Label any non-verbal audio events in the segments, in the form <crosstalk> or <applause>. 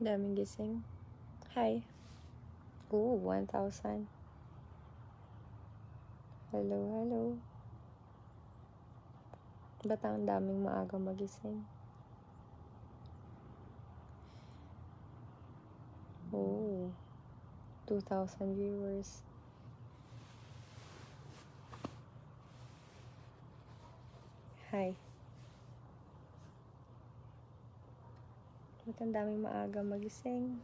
Daming gising. Hi. Ooh, 1,000. Hello, hello. Ba't ang daming maaga magising? Oh, 2,000 viewers. Hi. Ba't ang daming maaga magising?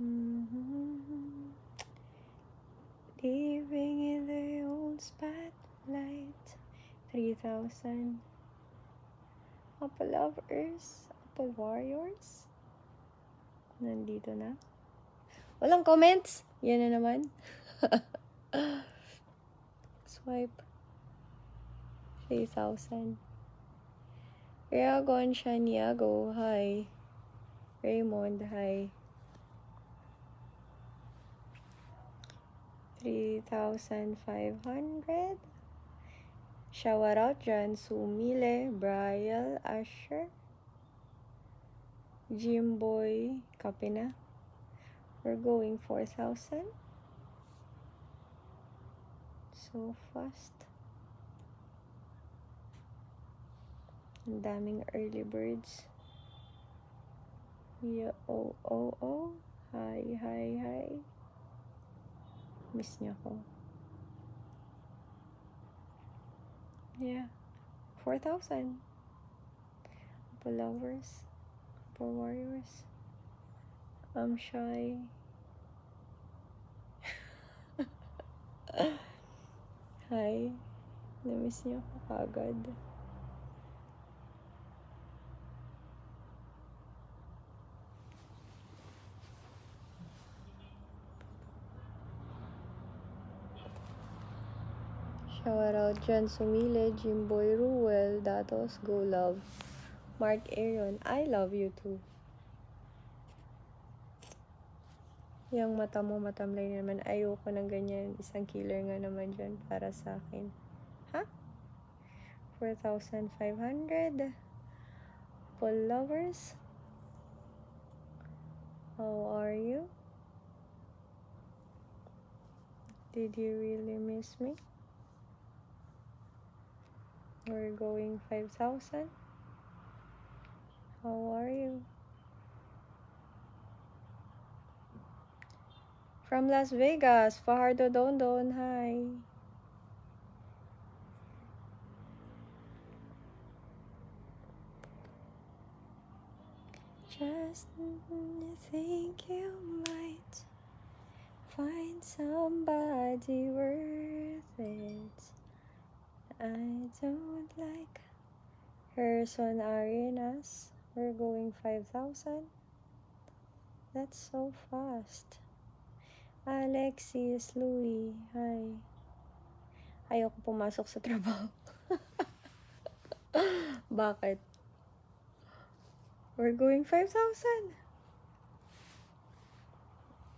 Mhm. Living in their own spotlight. 3,000. Apple lovers, Apple warriors. Nandito na. Walang comments. Yan na naman. <laughs> Swipe. 3,000. Reagon Shaniago, hi. Raymond, hi. 3,500. Shout out dyan, Sumile, Brial, Asher, Jimboy, copy na. We're going 4,000. So fast. Ang daming early birds. Yeah, oh, oh, oh. Hi, hi, hi. Miss niya ko. Yeah. 4,000. For. For warriors. I'm shy. <laughs> Hi. Namiss niyo ako kagad. Shout out dyan, Sumile, Jimboy Ruel, Datos, Go Love, Mark Aaron, I love you too. Yung mata mo matamlay naman, ayoko ng ganyan. Isang killer nga naman dyan para sa akin. Ha? 4,500. Full lovers. How are you? Did you really miss me? We're going 5,000. How are you? From Las Vegas, Fajardo Dondon, hi. Just think you might find somebody worth it. I don't like Harrison Arenas. We're going 5,000. That's so fast. Alexis Louis, hi. Ayoko pumasok sa <laughs> trabaho. Bakit? We're going 5,000.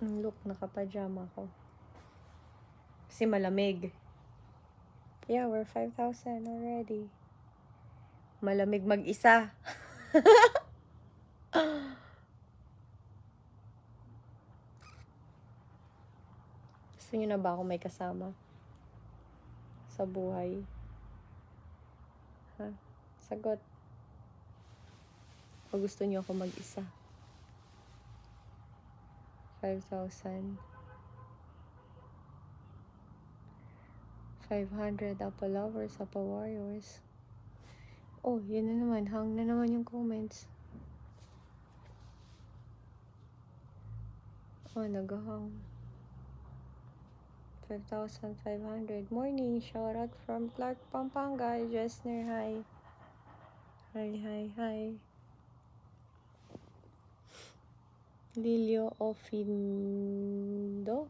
Mm, Look, nakapajama ko. Kasi malamig. Yeah, we're 5,000 already. Malamig mag-isa. <laughs> Gusto niyo na ba ako may kasama? Sa buhay? Ha? Sagot. O gusto niyo ako mag-isa? 5,000. 500 Apple Lovers, Apple Warriors. Oh, yun na naman. Hang na naman yung comments. Oh, nagahang. 5,500. Morning. Shout out from Clark, Pampanga. Jesner, hi. Hi, hi, hi. Lilio Ofindo.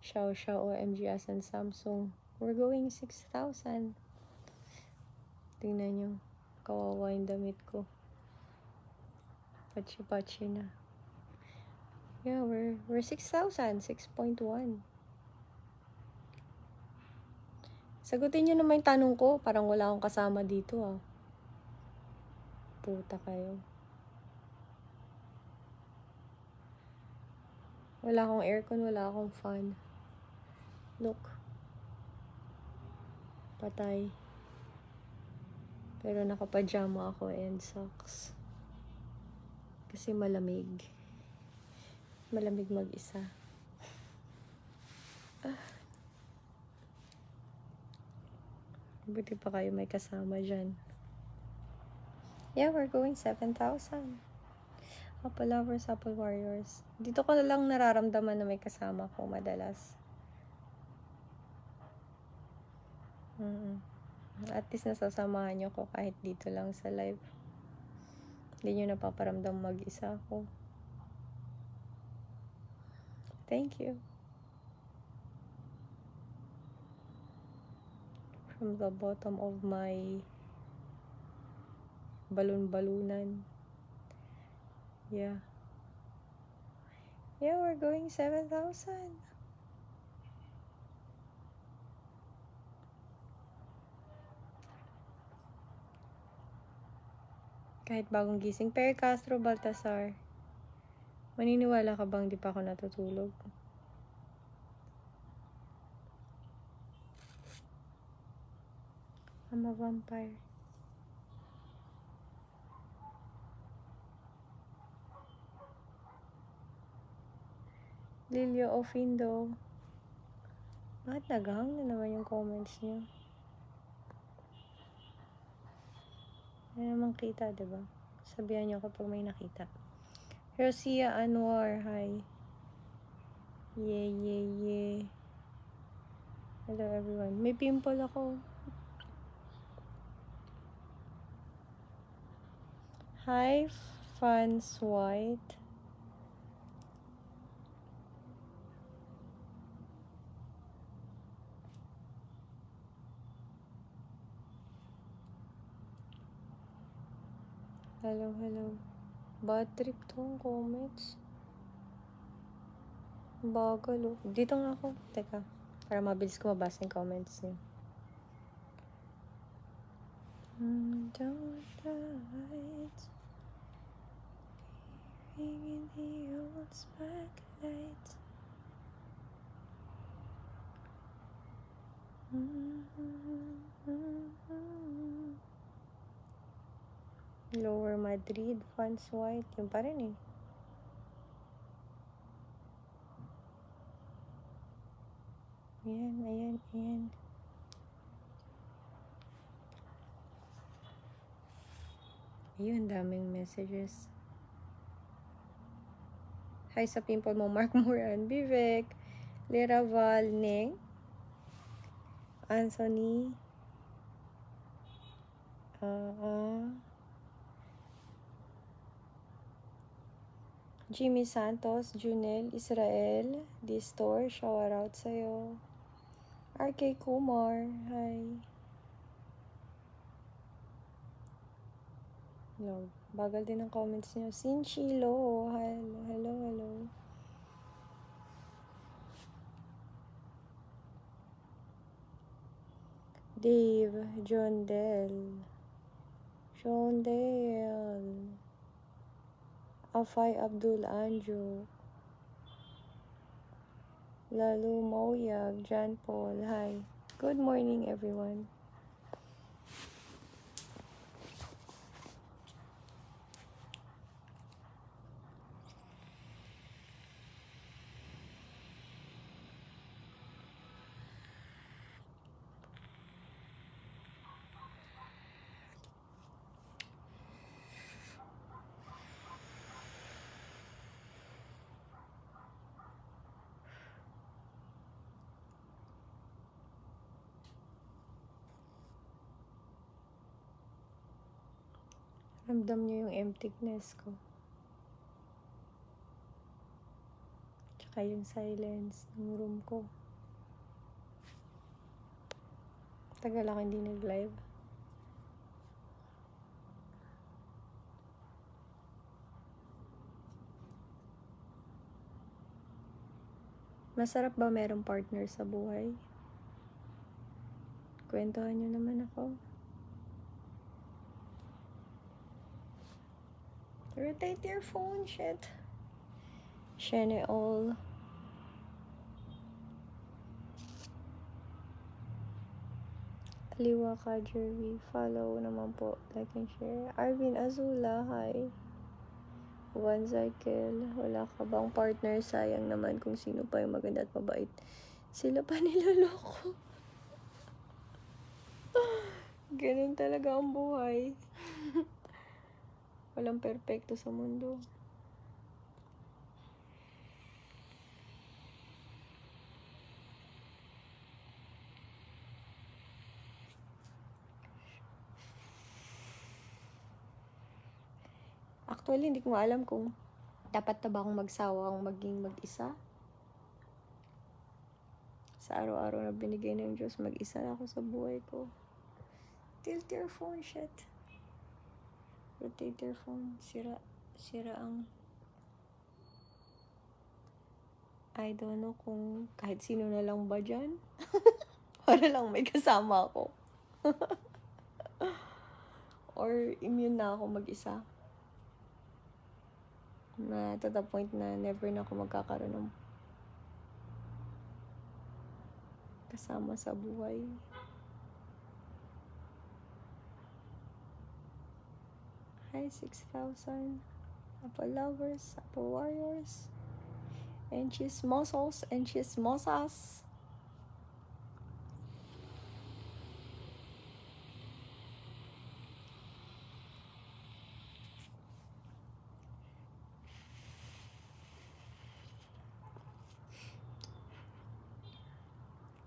Xiao Xiao OMGS and Samsung. We're going 6,000. Tingnan nyo. Kawawa yung damit ko. Pachi-pachi na. Yeah, we're, we're 6,000. 6.1. Sagutin niyo naman yung tanong ko. Parang wala akong kasama dito ah. Puta kayo. Wala akong aircon, wala akong fan. Look. Patay. Pero nakapajama ako and socks. Kasi malamig. Malamig mag-isa. Buti pa kayo may kasama dyan. Yeah, we're going 7,000. Apple lovers, Apple warriors. Dito ko na lang nararamdaman na may kasama ko madalas. Mm. At least nasasamahan niyo ko kahit dito lang sa live. Hindi niyo napaparamdam mag-isa ako. Thank you. From the bottom of my balon-balunan. Yeah. Yeah, we're going 7,000. Kahit bagong gising. Per Castro Baltasar. Maniniwala ka bang di pa ako natutulog? I'm a vampire. Lilio Ofindo. Bakit naghang na naman yung comments niyo? Hindi naman kita, ba? Sabihan niyo kapag may nakita. Rosia Anwar, hi. Yeah, yeah, yeah. Hello everyone. May pimple ako. Hi, Fans White. Hello, hello. Bad trip tong comments. Bagal oh. Dito nga ako. Teka. Para mabilis ko mabasa yung comments niyo. Mm, don't light. Living in the old spotlight. Mm-hmm. Lower Madrid, Fans White. Yun pa rin eh. Ayan, ayan, ayan. Ayun, daming messages. Hi sa pimple mo, Mark <laughs> Moran, Vivek, Liraval, Ning, Anthony, uh, Jimmy Santos, Junel, Israel, Distor, shower out sa'yo. RK Kumar, hi. No, bagal din ang comments niyo. Sinchilo, hello, hello, hello. Dave, John Del, John Del, Afay Abdul Anjo, Lalu Moyag, John Paul, hi. Good morning, everyone. Ramdam niyo yung emptiness ko. Tsaka yung silence ng room ko. Tagal ako hindi nag-live. Masarap ba merong partner sa buhay? Kwentuhan nyo naman ako. Rotate your phone, shit. Share all. Aliwa ka, Jerry. Follow naman po. Like and share. Arvin Azula, hi. One cycle. Wala ka bang partner? Sayang naman kung sino pa yung maganda at mabait. Sila pa <laughs> niloloko. Ganun talaga ang buhay. <laughs> Walang perpekto sa mundo. Actually, hindi ko alam kung dapat na ba akong magsawang maging mag-isa. Sa araw-araw na binigay ng Diyos, mag-isa ako sa buhay ko. Tilt your phone, shit. Rotate your phone. Sira, sira ang... I don't know kung kahit sino na lang ba dyan. <laughs> Para lang may kasama ako. <laughs> Or immune na ako mag-isa na to the point na never na ako magkakaroon ng kasama sa buhay. Hi, 6,000. Apple lovers, Apple warriors, and chismosos, and chismosas.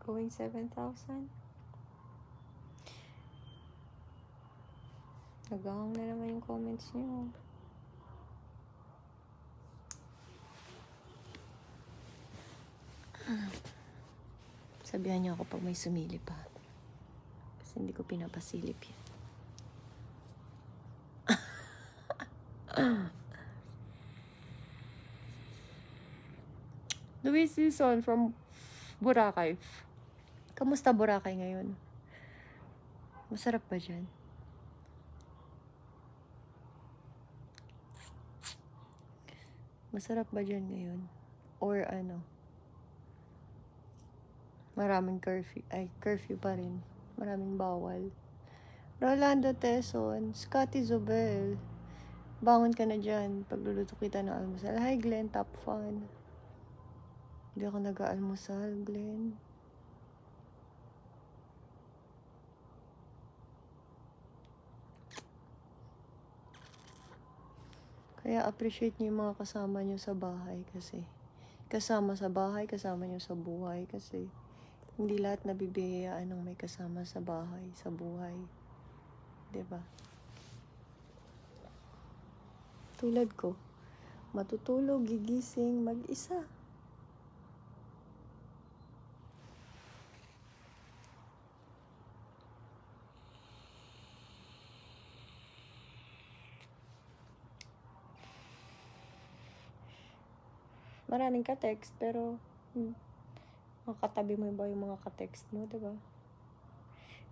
Going 7,000. Nagahang na naman yung comments niyo. Sabihan niyo ako pag may sumilip pa. Kasi hindi ko pinapasilip yan. Louis <laughs> Season from Boracay. Kamusta Boracay ngayon? Masarap ba dyan? Masarap ba dyan ngayon? Or ano? Maraming curfew. Ay, curfew pa rin. Maraming bawal. Rolando Teson, Scotty Zobel. Bangon ka na dyan. Pagluluto kita ng almusal. Hi Glenn, top fan. Hindi ako nag-aalmusal, Glenn. Kaya appreciate niyo yung mga kasama niyo sa bahay kasi kasama sa bahay, kasama niyo sa buhay kasi hindi lahat nabibigayaan ng may kasama sa bahay, sa buhay. 'Di ba? Tulad ko, matutulog, gigising, mag-isa. Maraming ka-text, pero hmm, makatabi mo ba yung mga ka-text mo, di ba?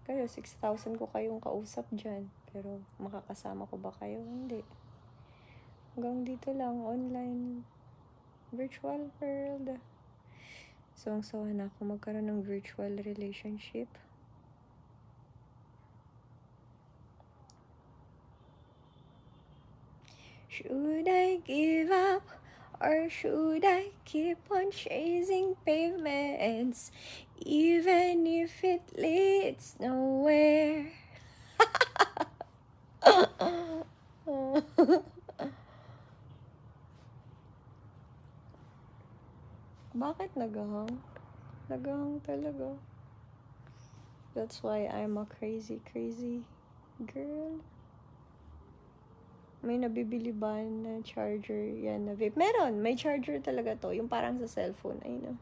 Kayo, 6,000 ko kayong kausap dyan, pero makakasama ko ba kayo? Hindi. Hanggang dito lang, online, virtual world. So, ang sawa na ako magkaroon ng virtual relationship. Should I give up? Or should I keep on chasing pavements, even if it leads nowhere? <laughs> Bakit nagahang? Nagahang talaga. That's why I'm a crazy, crazy girl. May nabibili ba na charger yan na vape? Meron, may charger talaga to. Yung parang sa cellphone. Ay, no.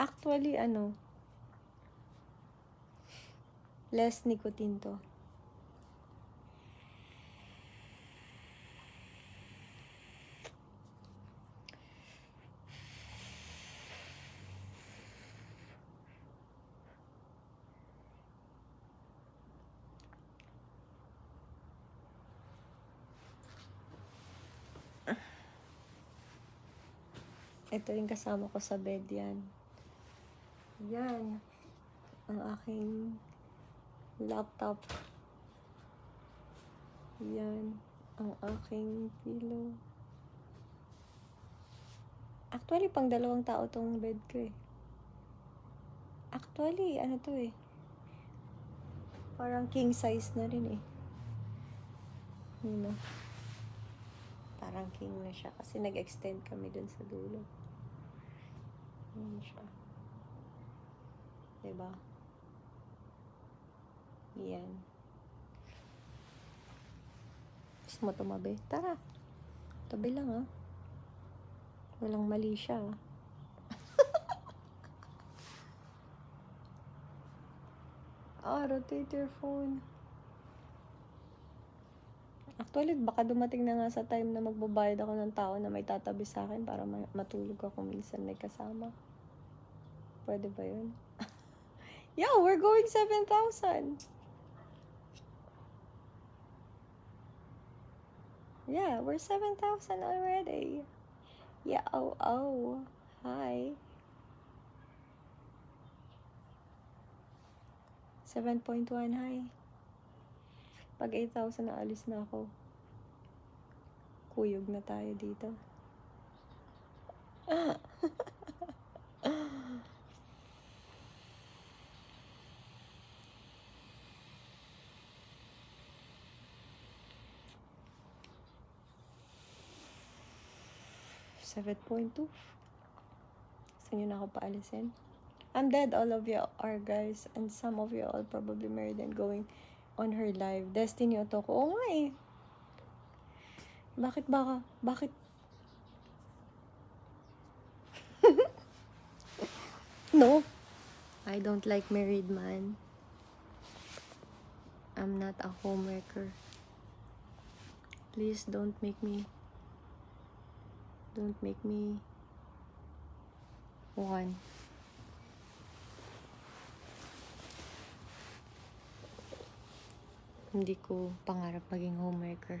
Actually, ano, less nicotine to. Ito yung kasama ko sa bed yan. Yan. Ang aking laptop. Yan. Ang aking pillow. Actually, pang dalawang tao tong bed ko eh. Actually, ano to eh. Parang king size na rin eh. Ano? Parang king na siya kasi nag-extend kami dun sa dulo. Yan siya. Diba? Yan. Gusto mo tumabi? Tara. Tabi lang ah. Walang mali siya ah. <laughs> Ah, rotate your phone. Actually, baka dumating na nga sa time na magbabayad ako ng tao na may tatabi sa akin para ma- matulog ako minsan may kasama. Pwede ba yun? <laughs> yeah, we're going 7,000. Yeah, we're 7,000 already. Yeah, oh, oh. Hi. 7.1, hi. Pag 8,000 na alis na ako. Kuyog na tayo dito. Ah. <laughs> 7.2. Gusto nyo na ako paalisin? I'm dead, all of you are guys. And some of you all probably married and going on her live. Destiny Otoko. Oo nga eh. Bakit baka, bakit <laughs> No. I don't like married man. I'm not a homemaker. Please don't make me Don't make me one. Hindi ko pangarap maging homemaker.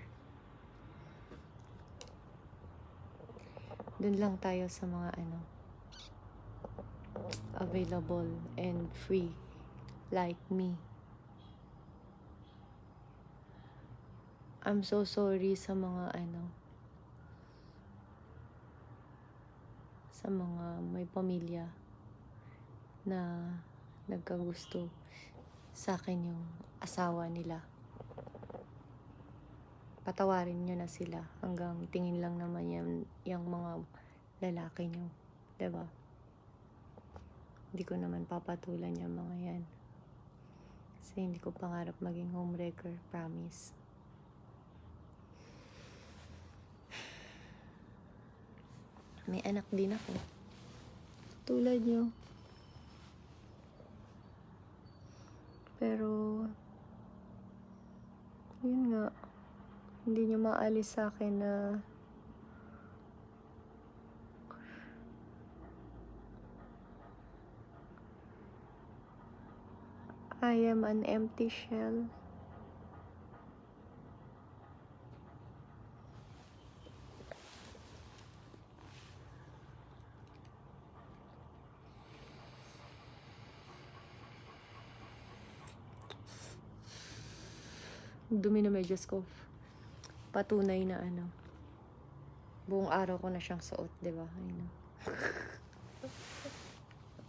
Doon lang tayo sa mga ano available and free like me. I'm so sorry sa mga ano sa mga may pamilya na nagkagusto sa akin yung asawa nila. Patawarin nyo na sila hanggang tingin lang naman yan, yung mga lalaki nyo. ba? Hindi ko naman papatulan yung mga yan. Kasi hindi ko pangarap maging homewrecker, promise. May anak din ako. Tulad nyo. Pero, yun nga, hindi nyo maalis sa akin na I am an empty shell. Dumi na medyas ko. Patunay na ano. Buong araw ko na siyang suot, di ba? Ayun.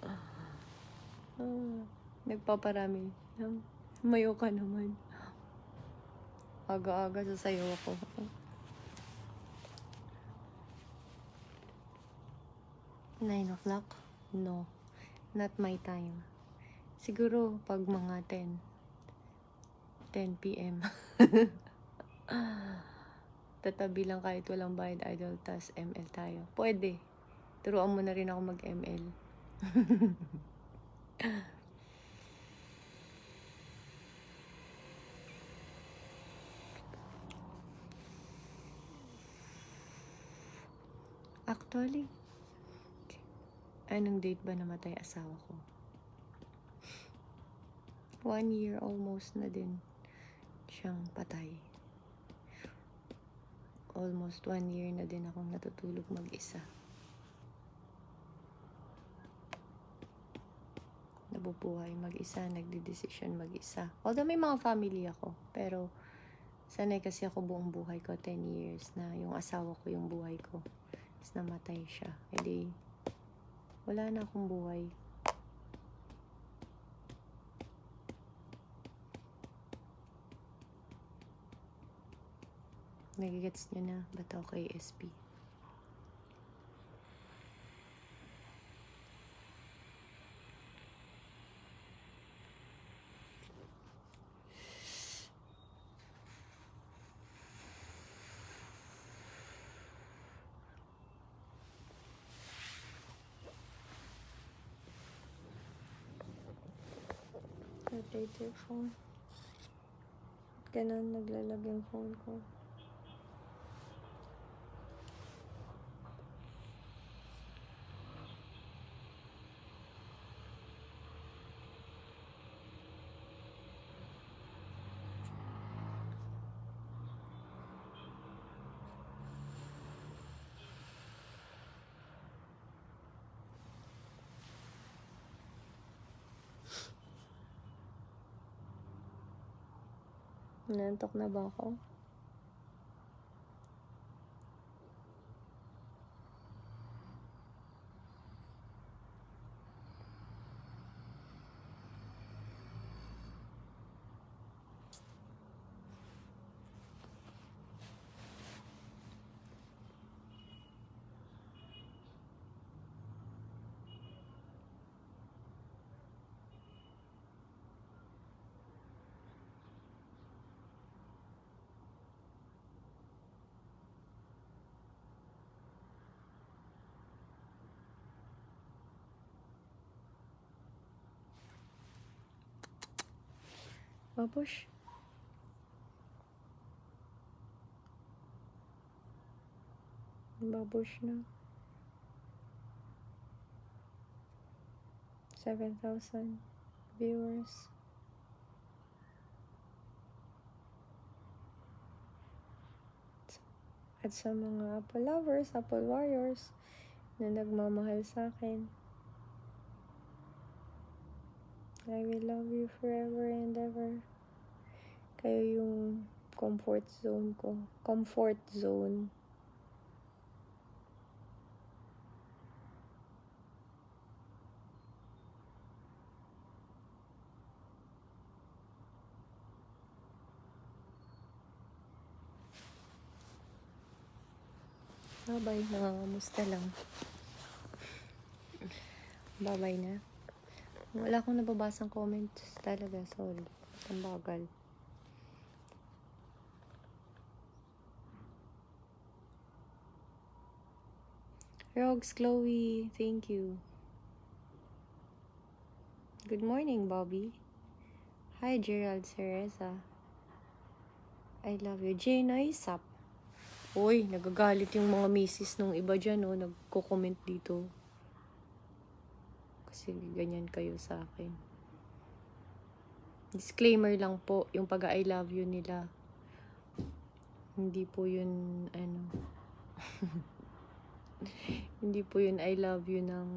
ah, nagpaparami. Mayo ka naman. Aga-aga sasayaw ako. Nine o'clock? No. Not my time. Siguro pag mga 10. 10 p.m. <laughs> Tatabi lang kahit walang bayad idol, tas ML tayo. Pwede. Turuan mo na rin ako mag-ML. <laughs> Actually, anong date ba namatay asawa ko? One year almost na din siyang patay. Almost one year na din akong natutulog mag-isa. Nabubuhay mag-isa, nagdidesisyon mag-isa. Although may mga family ako, pero sanay kasi ako buong buhay ko, 10 years na yung asawa ko yung buhay ko. Tapos namatay siya. E wala na akong buhay. Nagigets niyo na, ba't ako kay SP? Rotate your phone. Ganun, naglalag yung phone ko. Nantok na ba ako? Babush. Babush na. 7,000 viewers. At sa mga Apple lovers, Apple warriors, na nagmamahal sa akin. I will love you forever and ever. Kayo yung comfort zone ko. Comfort zone. Bye-bye. Nangangamusta lang. Bye-bye na. Wala akong nababasang comments talaga. Sorry. Ang bagal. Rogues Chloe, thank you. Good morning, Bobby. Hi, Gerald Cereza. I love you. Jane Aisap. Uy, nagagalit yung mga misis nung iba dyan, oh. Nagko-comment dito. Kasi ganyan kayo sa akin. Disclaimer lang po, yung pag I love you nila. Hindi po yun, ano. <laughs> Hindi po yun I love you ng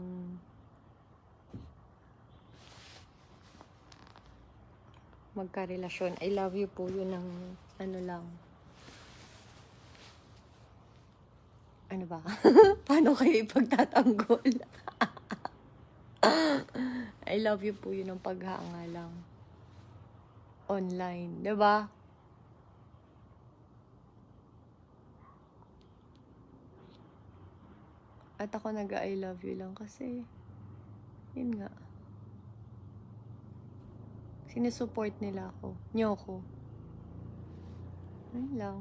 magkarelasyon. I love you po yun ng ano lang. Ano ba? <laughs> Paano kayo ipagtatanggol? <laughs> <laughs> I love you po yun ng paghanga lang. Online. ba? At ako nag I love you lang kasi yun nga. Sinusupport nila ako. Niyo ko. Ayun lang.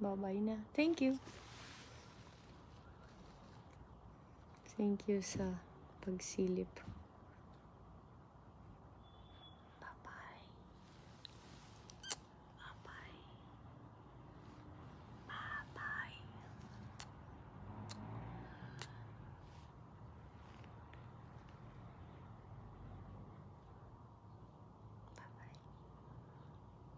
Bye-bye na. Thank you. Thank you sa pagsilip.